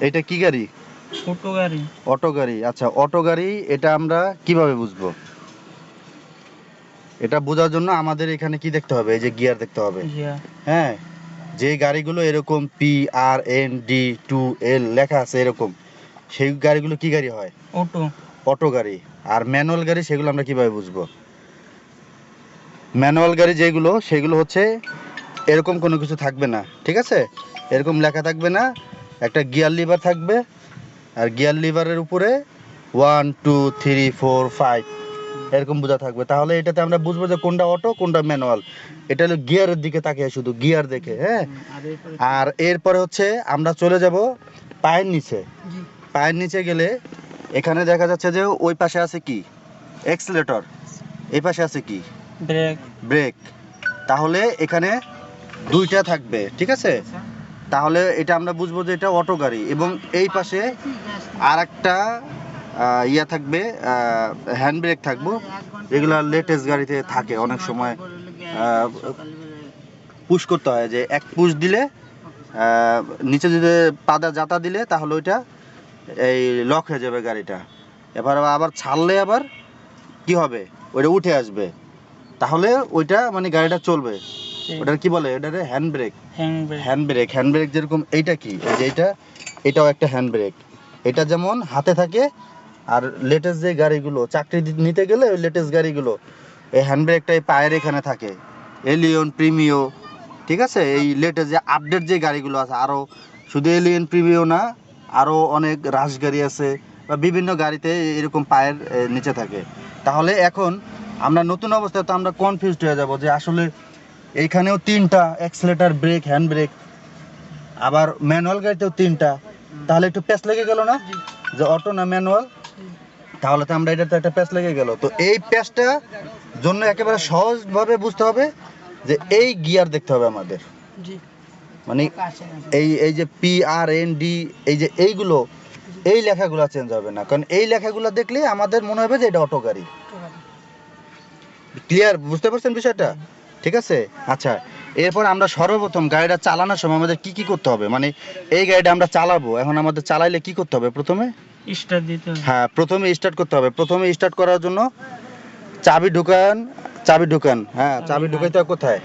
এটা কি গাড়ি? ছোটো গাড়ি। অটো গাড়ি। আচ্ছা অটো গাড়ি এটা আমরা কীভাবে বুঝব? এটা বোঝার জন্য আমাদের এখানে কি দেখতে হবে? এই যে গিয়ার দেখতে হবে। হ্যাঁ যে গাড়িগুলো এরকম P R N D two L লেখা আছে এরকম সেই গাড়িগুলো কি গাড়ি হয়? অটো। অটো গাড়ি। আর ম্যানুয়াল গাড়ি সেগুলো আমরা কীভাবে বুঝব? ম্যানুয়াল গাড়ি যেগুলো সেগুলো হচ্ছে এরকম কোনো কিছু থাকবে না ঠিক আছে? এরকম লেখা থাকবে না। একটা গিয়ার লিভার থাকবে আর গিয়ার লিভারের উপরে one two three four five এরকম বোঝা থাকবে। তাহলে এটাতে আমরা বুঝব যে কোনটা অটো কোনটা ম্যানুয়াল এটা হলো গিয়ারের দিকে তাকিয়ে শুধু গিয়ার দেখে হ্যাঁ? আর এরপরে হচ্ছে আমরা চলে যাব পায়ের নিচে। পায়ের নিচে গেলে এখানে দেখা যাচ্ছে যে ওই পাশে আছে কি? এক্সিলেটর এই পাশে আছে কি? ব্রেক ব্রেক তাহলে এখানে দুইটা থাকবে ঠিক আছে? তাহলে এটা আমরা বুঝব যে এটা অটো গাড়ি এবং এই পাশে আর একটা ইয়া থাকবে হ্যান্ড ব্রেক থাকব। এগুলা লেটেস্ট গাড়িতে থাকে অনেক সময় পুশ করতে হয় যে এক পুশ দিলে নিচে যদি পাদা জাতা দিলে তাহলে ওইটা এই লক হয়ে যাবে গাড়িটা। এবার আবার ছাড়লে আবার কি হবে? ওইটা উঠে আসবে। তাহলে ওইটা মানে গাড়িটা চলবে। ওটার কি বলে? ওটারে hand brake hand brake hand brake যেরকম এইটা কি? এই যে এটা এটাও একটা হ্যান্ড ব্রেক এটা যেমন হাতে থাকে আর লেটেস্ট যে গাড়িগুলো চাকরি নিতে গেলে ওই লেটেস্ট গাড়িগুলো এই হ্যান্ড ব্রেকটা এই পায়ের এখানে থাকে। এলিয়ন প্রিমিও ঠিক আছে? এই লেটেস্ট যে আপডেট যে গাড়িগুলো আছে আরও শুধু এলিয়ন প্রিমিও না আরও অনেক রাশ গাড়ি আছে বা বিভিন্ন গাড়িতে এরকম পায়ের নিচে থাকে। তাহলে এখন আমরা নতুন অবস্থায় তো আমরা কনফিউজড হয়ে যাব যে আসলে এইখানেও তিনটা অ্যাক্সিলেটার ব্রেক হ্যান্ড ব্রেক আবার ম্যানুয়াল গাড়িতেও তিনটা। তাহলে একটু প্যাচ লেগে গেল না? যে অটো না ম্যানুয়াল তাহলে তো আমরা এটাতে একটা প্যাচ লেগে গেল। তো এই প্যাচটা জন্য একেবারে সহজভাবে বুঝতে হবে যে এই গিয়ার দেখতে হবে আমাদের। মানে এই এই যে পি আর এন ডি এই যে এইগুলো এই লেখাগুলো চেঞ্জ হবে না। কারণ এই লেখাগুলো দেখলে আমাদের মনে হবে যে এটা অটো গাড়ি। ক্লিয়ার বুঝতে পারছেন বিষয়টা? ঠিক আছে? আচ্ছা এরপর আমরা সর্বপ্রথম গাড়িটা চালানোর সময় আমাদের কি কি করতে হবে? মানে এই গাড়িটা আমরা চালাবো এখন আমাদের চালাইলে কি করতে হবে প্রথমে? স্টার দিতে হবে। হ্যাঁ প্রথমে স্টার্ট করতে হবে। প্রথমে স্টার্ট করার জন্য চাবি ঢুকান চাবি ঢুকান হ্যাঁ চাবি ঢুকাইতে কোথায়?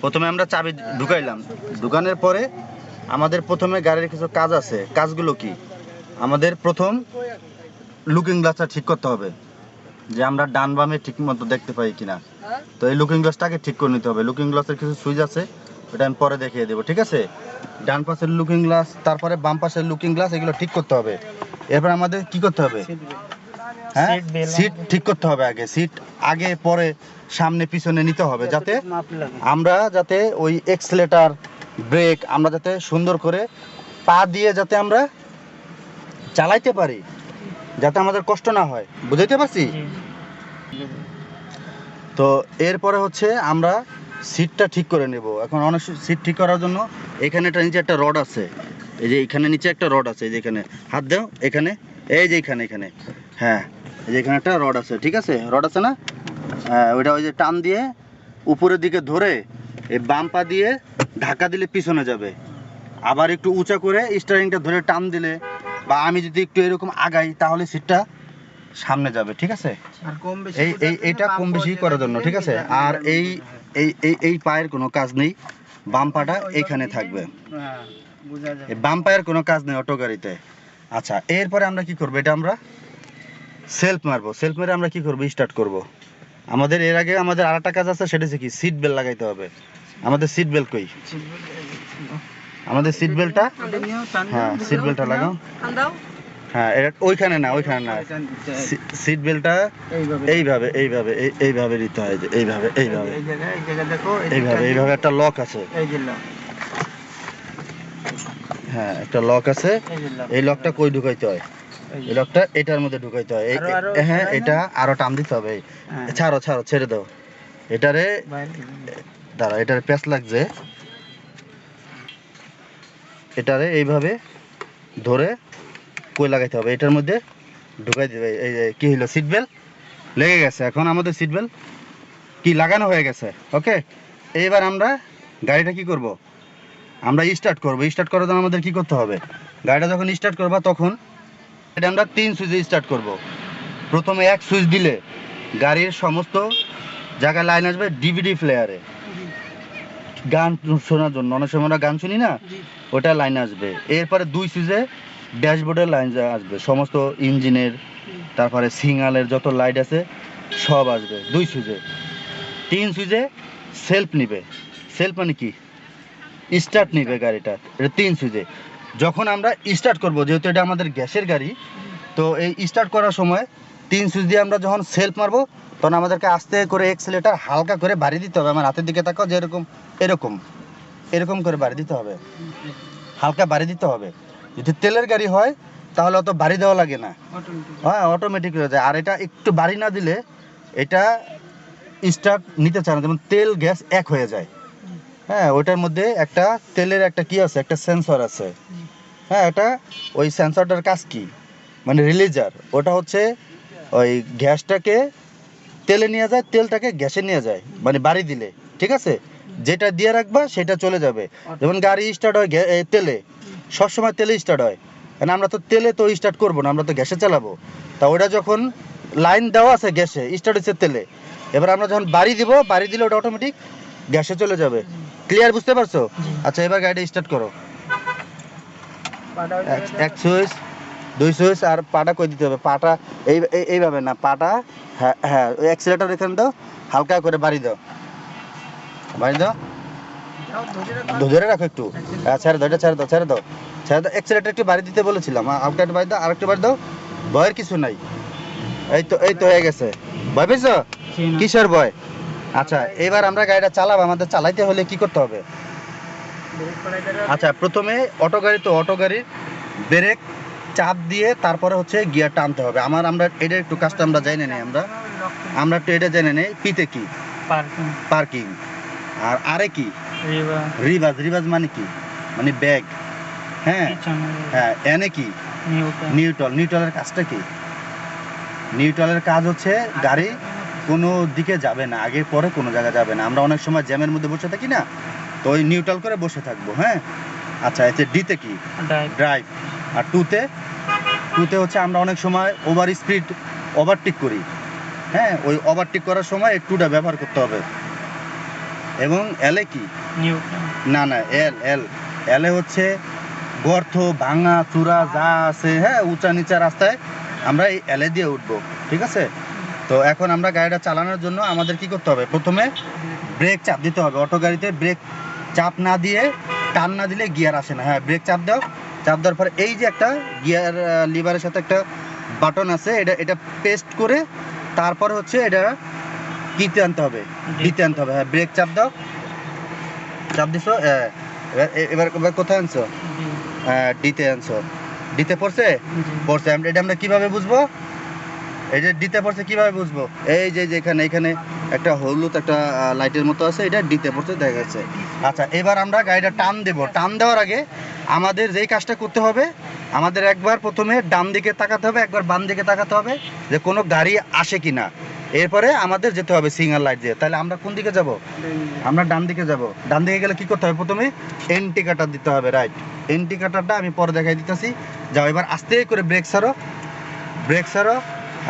প্রথমে আমরা চাবি ঢুকাইলাম। ঢুকানোর পরে আমাদের প্রথমে গাড়ির কিছু কাজ আছে। কাজগুলো কি? আমাদের প্রথম লুকিং গ্লাসটা ঠিক করতে হবে। যে আমরা ডান বামে ঠিক মতো দেখতে পাই কিনা। তো এই লুকিং গ্লাসটাকে ঠিক করে নিতে হবে। লুকিং গ্লাসের কিছু সুইচ আছে ওটা আমি পরে দেখিয়ে দেবো ঠিক আছে? ডান পাশের লুকিং গ্লাস তারপরে বাম পাশের লুকিং গ্লাস এগুলো ঠিক করতে হবে। এরপর আমাদের কি করতে হবে? হ্যাঁ? সিট ঠিক করতে হবে আগে। সিট আগে পরে সামনে পিছনে নিতে হবে যাতে আমরা যাতে ওই এক্সলেটার ব্রেক আমরা যাতে সুন্দর করে পা দিয়ে যাতে আমরা চালাইতে পারি। যাতে আমাদের কষ্ট না হয়। বুঝাইতে পারছি? তো এরপরে হচ্ছে আমরা সিটটা ঠিক করে নেব। এখন অনেক সিট ঠিক করার জন্য এখানে একটা নিচে একটা রড আছে। এই যে এখানে নিচে একটা রড আছে এই যে এখানে। হাত দাও এখানে। এই যে এখানে এখানে। হ্যাঁ এই যে এখানে একটা রড আছে ঠিক আছে? রড আছে না? হ্যাঁ ওইটা ওই যে টান দিয়ে উপরের দিকে ধরে এই বাম পা দিয়ে ধাক্কা দিলে পিছনে যাবে। আবার একটু উঁচা করে স্টারিংটা ধরে টান দিলে বা আমি যদি একটু এরকম আগাই তাহলে সিটটা সামনে যাবে ঠিক আছে? এই এই এইটা কম বেশি করার জন্য ঠিক আছে? আর এই এই এই এই পায়ের কোনো কাজ নেই বাম পাটা এইখানে থাকবে। হ্যাঁ বাম পায়ের কোনো কাজ নেই অটো গাড়িতে। আচ্ছা এরপরে আমরা কি করব? এটা আমরা সেলফ মারবো। সেলফ মেরে আমরা কি করব? স্টার্ট করব। আমাদের এর আগে আমাদের আর একটা কাজ আছে সেটা হচ্ছে কি? সিট বেল্ট লাগাইতে হবে। আমাদের সিট বেল্ট কই? আমাদের সিট বেল্টটা হ্যাঁ সিট বেল্টটা লাগাও। হ্যাঁ এটা ওইখানে না ওইখানে না। সিট বেল্টটা এইভাবে। এইভাবে এই- এইভাবে দিতে হয় যে এইভাবে এইভাবে। এই জায়গায় দেখো এইভাবে এইভাবে একটা লক আছে। এই যে lock, হ্যাঁ একটা লক আছে। এই লকটা কই ঢুকাইতে হয়? এই লকটা এটার মধ্যে ঢুকাইতে হয়। হ্যাঁ এটা আরও টান দিতে হবে। হ্যাঁ, ছাড়ো ছাড়ো ছেড়ে দাও। এটারে দাঁড়া এটারে প্যাচ লাগছে। এটারে এইভাবে ধরে কই লাগাইতে হবে। এটার মধ্যে ঢুকাই দিবে। এই কি হলো সিট বেল্ট লেগে গেছে। এখন আমাদের সিট বেল্ট কি লাগানো হয়ে গেছে? ওকে এইবার আমরা গাড়িটা কি করব? আমরা স্টার্ট করব। স্টার্ট করার জন্য আমাদের কি করতে হবে? গাড়িটা যখন স্টার্ট করবা তখন এটা আমরা তিন সুইচে স্টার্ট করব। প্রথমে এক সুইচ দিলে গাড়ির সমস্ত জায়গায় লাইন আসবে ডিভিডি প্লেয়ারে গান শোনার জন্য। অনেক সময় আমরা গান শুনি না ওটা লাইন আসবে। এরপরে দুই সুইচে ড্যাশবোর্ডের লাইন আসবে। সমস্ত ইঞ্জিনের তারপরে সিঙ্গালের যত লাইট আছে সব আসবে দুই সুইচে তিন সুইচে সেলফ নিবে। সেলফ মানে কি? স্টার্ট নিবে গাড়িটা। এটা তিন সুইচে যখন আমরা স্টার্ট করব যেহেতু এটা আমাদের গ্যাসের গাড়ি তো এই স্টার্ট করার সময় তিন সুইচ দিয়ে আমরা যখন সেলফ মারবো তখন আমাদেরকে আস্তে করে এক্সেলেটার হালকা করে বাড়ি দিতে হবে। আমার হাতের দিকে তাকাও যে এরকম এরকম এরকম করে বাড়ি দিতে হবে। হালকা বাড়ি দিতে হবে। যদি তেলের গাড়ি হয় তাহলে অত বাড়ি দেওয়া লাগে না। হ্যাঁ অটোমেটিক হয়ে যায়। আর এটা একটু বাড়ি না দিলে এটা স্টার্ট নিতে চায় না। যেমন তেল গ্যাস এক হয়ে যায়। হ্যাঁ ওইটার মধ্যে একটা তেলের একটা কি আছে? একটা সেন্সর আছে। হ্যাঁ এটা ওই সেন্সরটার কাজ কি? মানে রিলিজার ওটা হচ্ছে ওই গ্যাসটাকে তেলে নিয়ে যায় তেলটাকে গ্যাসে নিয়ে যায় মানে বাড়ি দিলে ঠিক আছে? যেটা দিয়ে রাখবা সেটা চলে যাবে। যেমন গাড়ি স্টার্ট হয় তেলে। সবসময় তেলে স্টার্ট হয়। কারণ আমরা তো তেলে তো স্টার্ট করব না আমরা তো গ্যাসে চালাবো। তা ওটা যখন লাইন দেওয়া আছে গ্যাসে স্টার্ট হচ্ছে তেলে এবার আমরা যখন বাড়ি দিব বাড়ি দিলে ওটা অটোমেটিক গ্যাসে চলে যাবে। ক্লিয়ার বুঝতে পারছ? আচ্ছা এবার গাড়িটা স্টার্ট করো। এক সুইচ দুই সুইচ আর পাটা কই দিতে হবে? পাটা এই এই- এইভাবে না পাটা হ্যাঁ হ্যাঁ ওই অ্যাক্সিলেটার এখানে দাও হালকা করে বাড়ি দাও। বাড়ি দাও। ধরে রাখো একটু। হ্যাঁ ছেড়ে দাও এটা ছেড়ে দাও ছেড়ে দাও। ছেড়ে দাও অ্যাক্সিলেটার একটু বাড়ি দিতে বলেছিলাম। আ- হালকা একটু বাড়ি দাও আরেকটু বাড়ি দাও। ভয়ের কিছু নাই। এই তো এই তো হয়ে গেছে। ভয় পেয়েছ? কিসের ভয়? আচ্ছা এবার আমরা গাড়িটা চালাবো আমাদের চালাইতে হলে কি করতে হবে? আচ্ছা প্রথমে অটো গাড়ি তো অটো গাড়ির ব্রেক চাপ দিয়ে তারপরে হচ্ছে গিয়ার টানতে হবে। আমার আমরা এটা একটু কাজটা আমরা জেনে নেই আমরা। আমরা একটু এটা জেনে নেই পিতে কি? পার্কিং। আর আরে কি? রিভাজ রিভাজ মানে কি? মানে ব্যাগ। হ্যাঁ। হ্যাঁ এনে কি? নিউটল নিউটলের কাজটা কি? নিউটলের কাজ হচ্ছে গাড়ি কোনো দিকে যাবে না আগে পরে কোনো জায়গায় যাবে না। আমরা অনেক সময় জ্যামের মধ্যে বসে থাকি না তো ওই নিউট্রাল করে বসে থাকব হ্যাঁ? আচ্ছা এতে ডিতে কি? ড্রাইভ। আর টুতে টুতে হচ্ছে আমরা অনেক সময় ওভার স্পিড ওভারটেক করি। হ্যাঁ ওই ওভারটেক করার সময় এই টুটা ব্যবহার করতে হবে। এবং এলে কি? না না এল এল এলে হচ্ছে গর্ত ভাঙা চূড়া যা আছে হ্যাঁ উঁচা নিচা রাস্তায় আমরা এই এলে দিয়ে উঠবো ঠিক আছে? তো এখন আমরা গাড়িটা চালানোর জন্য আমাদের কি করতে হবে? প্রথমে ব্রেক চাপ দিতে হবে। অটো গাড়িতে ব্রেক চাপ না দিয়ে টান না দিলে গিয়ার আসে না। হ্যাঁ ব্রেক চাপ দাও চাপ দেওয়ার পর এই যে একটা গিয়ার লিভারের সাথে একটা বাটন আছে, এটা এটা পেস্ট করে তারপর হচ্ছে এটা দিতে আনতে হবে, দিতে আনতে হবে। হ্যাঁ ব্রেক চাপ দাও। চাপ দিছো? হ্যাঁ। এবার এবার কোথায় আনছো? হ্যাঁ ডিতে আনছো। ডিতে পড়ছে? পড়ছে। আমরা, এটা আমরা কীভাবে বুঝব? এই যে ডিতে পড়ছে, কীভাবে বুঝব? এই যে যে এখানে এখানে একটা হলুদ, একটা লাইটের মতো আছে, এটা ডিতে পড়ছে, দেখা যাচ্ছে। আচ্ছা এবার আমরা গাড়িটা টান দেব। টান দেওয়ার আগে আমাদের যেই কাজটা করতে হবে, আমাদের একবার প্রথমে ডান দিকে তাকাতে হবে, একবার বাম দিকে তাকাতে হবে, যে কোনো গাড়ি আসে কি না এরপরে আমাদের যেতে হবে সিঙ্গেল লাইট দিয়ে। তাহলে আমরা কোন দিকে যাব? আমরা ডান দিকে যাব। ডান দিকে গেলে কি করতে হবে? প্রথমে এন্টিকাটার দিতে হবে, রাইট। এন্টিকাটারটা আমি পরে দেখাই দিতেছি। যাও, এবার আস্তে করে ব্রেক ছাড়ো ব্রেক সারো।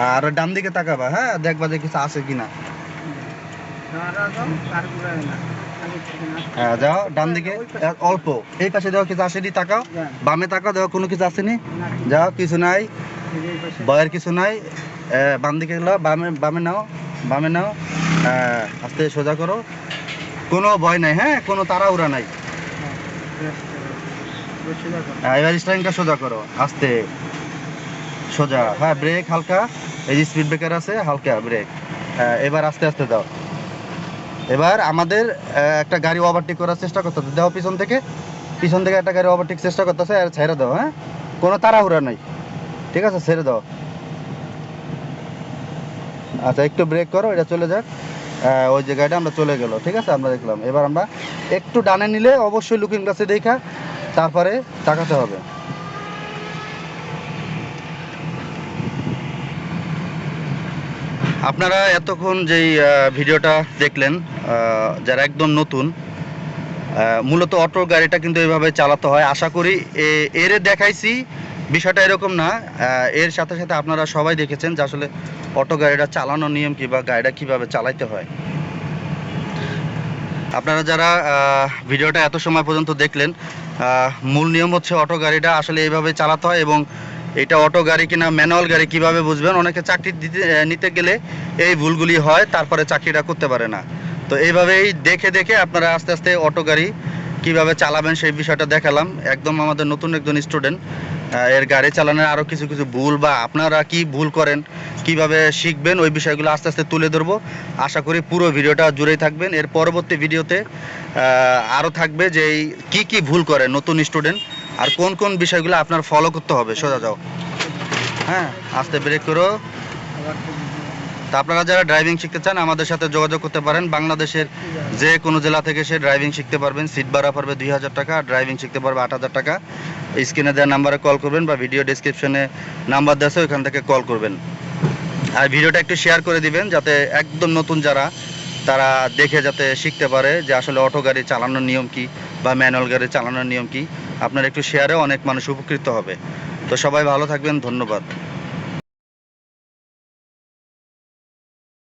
আর ডান দিকে তাকাবা হ্যাঁ? দেখবা যে কিছু আছে কিনা। হ্যাঁ যাও ডান দিকে, অল্প। এই পাশে দেখো কিছু আসেনি, তাকাও। বামে তাকাও দেখো কোনো কিছু আসেনি। যাও, কিছু নাই। ভয়ের কিছু নাই। বাম দিকে গেলো, বামে বামে নাও বামে নাও। আস্তে সোজা করো। কোনো ভয় নাই হ্যাঁ কোনো তাড়াহুড়া নাই। এবার স্টারিংটা সোজা করো, আস্তে। সোজা। হ্যাঁ ব্রেক হালকা। এই যে স্পিড ব্রেকার আছে, হালকা ব্রেক। এবার আস্তে আস্তে দাও। এবার আমাদের একটা গাড়ি ওভারটেক করার চেষ্টা করতে হবে দাও পিছন থেকে। পিছন থেকে একটা গাড়ি ওভারটেক চেষ্টা করতেছে, আর ছেড়ে দাও হ্যাঁ? কোনো তাড়াহুড়া নাই। ঠিক আছে, ছেড়ে দাও। আচ্ছা একটু ব্রেক করো, এটা চলে যাক। ওই যে গাড়িটা আমরা চলে গেল, ঠিক আছে, আমরা দেখলাম। এবার আমরা একটু ডানে নিলে অবশ্যই লুকিং গ্লাসে দেখা, তারপরে তাকাতে হবে। আপনারা এতক্ষণ যেই ভিডিওটা দেখলেন যারা একদম নতুন মূলত অটো গাড়িটা কিন্তু এইভাবে চালাতে হয়। আশা করি এর দেখাইছি, বিষয়টা এরকম না। এর সাথে সাথে আপনারা সবাই দেখেছেন যে আসলে অটো গাড়িটা চালানোর নিয়ম কি বা গাড়িটা কীভাবে চালাইতে হয়। আপনারা যারা ভিডিওটা এত সময় পর্যন্ত দেখলেন মূল নিয়ম হচ্ছে অটো গাড়িটা আসলে এইভাবে চালাতে হয় এবং এটা অটো গাড়ি কিনা ম্যানুয়াল গাড়ি কীভাবে বুঝবেন? অনেকে চাকরি দিতে নিতে গেলে এই ভুলগুলি হয়, তারপরে চাকরিটা করতে পারে না। তো এইভাবেই দেখে দেখে আপনারা আস্তে আস্তে অটো গাড়ি কীভাবে চালাবেন সেই বিষয়টা দেখালাম। একদম আমাদের নতুন একজন স্টুডেন্ট এর গাড়ি চালানোর আরও কিছু কিছু ভুল বা আপনারা কি ভুল করেন, কীভাবে শিখবেন, ওই বিষয়গুলো আস্তে আস্তে তুলে ধরবো। আশা করি পুরো ভিডিওটা জুড়েই থাকবেন। এর পরবর্তী ভিডিওতে আরও থাকবে যে কি কি ভুল করে নতুন স্টুডেন্ট আর কোন কোন বিষয়গুলো আপনার ফলো করতে হবে, সোজা যাও। হ্যাঁ আস্তে ব্রেক করো। তা আপনারা যারা ড্রাইভিং শিখতে চান, আমাদের সাথে যোগাযোগ করতে পারেন। বাংলাদেশের যে কোনো জেলা থেকে সে ড্রাইভিং শিখতে পারবেন। সিট ভাড়া পড়বে দুই হাজার টাকা, আর ড্রাইভিং শিখতে পারবে আট হাজার টাকা। স্ক্রিনে দেওয়া নাম্বারে কল করবেন বা ভিডিও ডিসক্রিপশনে নাম্বার দেওয়া আছে, ওইখান থেকে কল করবেন। আর ভিডিওটা একটু শেয়ার করে দিবেন, যাতে একদম নতুন যারা, তারা দেখে যাতে শিখতে পারে যে আসলে অটো গাড়ি চালানোর নিয়ম কি বা ম্যানুয়াল গাড়ি চালানোর নিয়ম কি। আপনার একটু শেয়ারে অনেক মানুষ উপকৃত হবে। তো সবাই ভালো থাকবেন ধন্যবাদ।